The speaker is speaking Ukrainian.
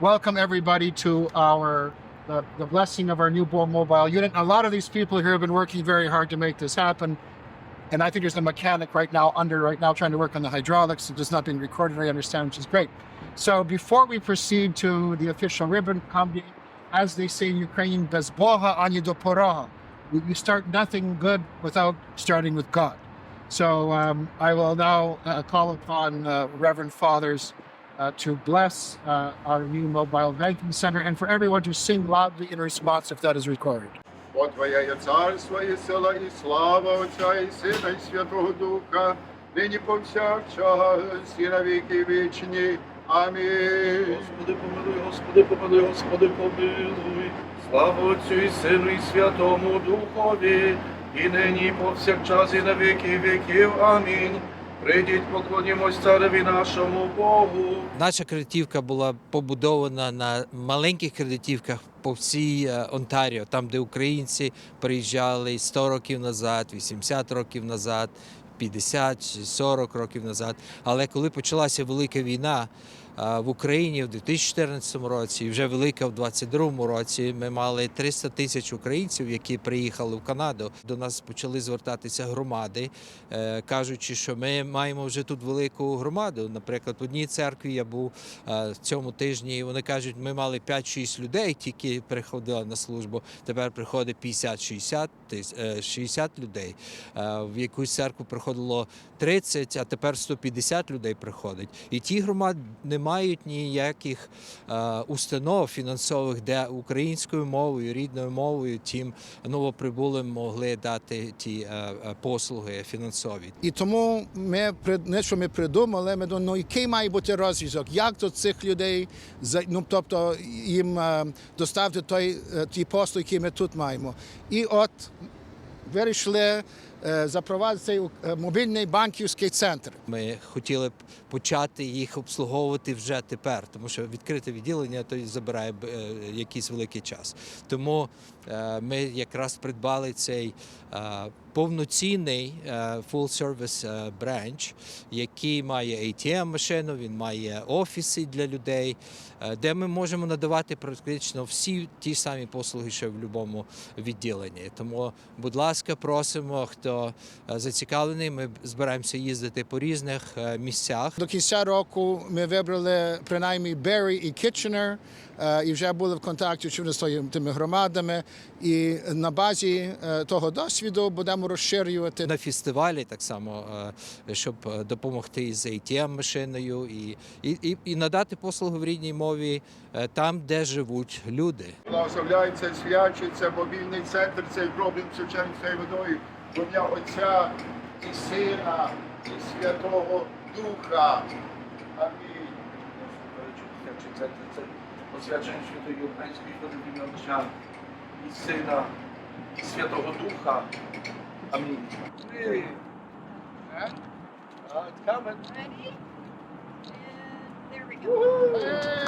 welcome everybody to our the, the blessing of our newborn mobile unit. And a lot of these people here have been working very hard to make this happen. And I think there's a mechanic right now under right now trying to work on the hydraulics. It's not being recorded, I understand, which is great. So before we proceed to the official ribbon comedy, as they say in Ukrainian, bezboha anya doporoha. You start nothing good without starting with God. So um, I will now uh, call upon uh, Reverend Fathers uh, to bless uh, our new mobile banking center and for everyone to sing loudly in response if that is recorded. Бо Твоє є царство, і сила, і слава Отця, і Сина, і Святого Духа, нині повсякчас, і на віки вічні. Амінь. Господи, помилуй, Господи, помилуй, Господи, помилуй. Слава Отцю і Сину, і Святому Духові, і нині, і повсякчас, і на віки віків. Амінь. Прийдіть, поклонімось цареві нашому Богу. Наша кредитівка була побудована на маленьких кредитівках по всій е, Онтаріо, там, де українці приїжджали 100 років назад, 80 років назад, 50 чи 40 років назад. Але коли почалася велика війна в Україні в 2014 році, і вже велика в 2022 році, ми мали 300 тисяч українців, які приїхали в Канаду. До нас почали звертатися громади, е, кажучи, що ми маємо вже тут велику громаду. Наприклад, в одній церкві я був е, в цьому тижні. і Вони кажуть, ми мали 5-6 людей, тільки приходили на службу. Тепер приходить 50-60 тис- е, 60 людей. В якусь церкву приходило 30, а тепер 150 людей приходить. І ті громади не мають ніяких е, установ фінансових, де українською мовою, рідною мовою тим новоприбулим могли дати ті е, е, послуги фінансові. І тому ми не що ми придумали, ми думали, ну який має бути розв'язок, як до цих людей ну, тобто їм доставити той ті послуги, які ми тут маємо. І от вирішили запровадити цей е, мобільний банківський центр. Ми хотіли б почати їх обслуговувати вже тепер, тому що відкрите відділення то забирає е, якийсь великий час. Тому е, ми якраз придбали цей е, повноцінний е, full service е, бранч, який має ATM-машину, він має офіси для людей, е, де ми можемо надавати практично всі ті самі послуги, що в будь-якому відділенні. Тому, будь ласка, просимо, хто е, зацікавлений. Ми збираємося їздити по різних е, місцях. До кінця року ми вибрали принаймні Беррі і Кітченер, і вже були в контакті очевидно, з тими громадами. І на базі е, того досвіду будемо розширювати На фестивалі так само, щоб допомогти з ATM-машиною і, і, і, і надати послуги в рідній мові там, де живуть люди. Благословляється, свячиться мобільний центр, цей проблем цією водою в ім'я Отця і Сина, і Святого Духа. Амінь. Освячення Святої Української ім'я Отця і Сина, і Святого Духа. Амінь. It's coming. Е, е? Ready? And there we go.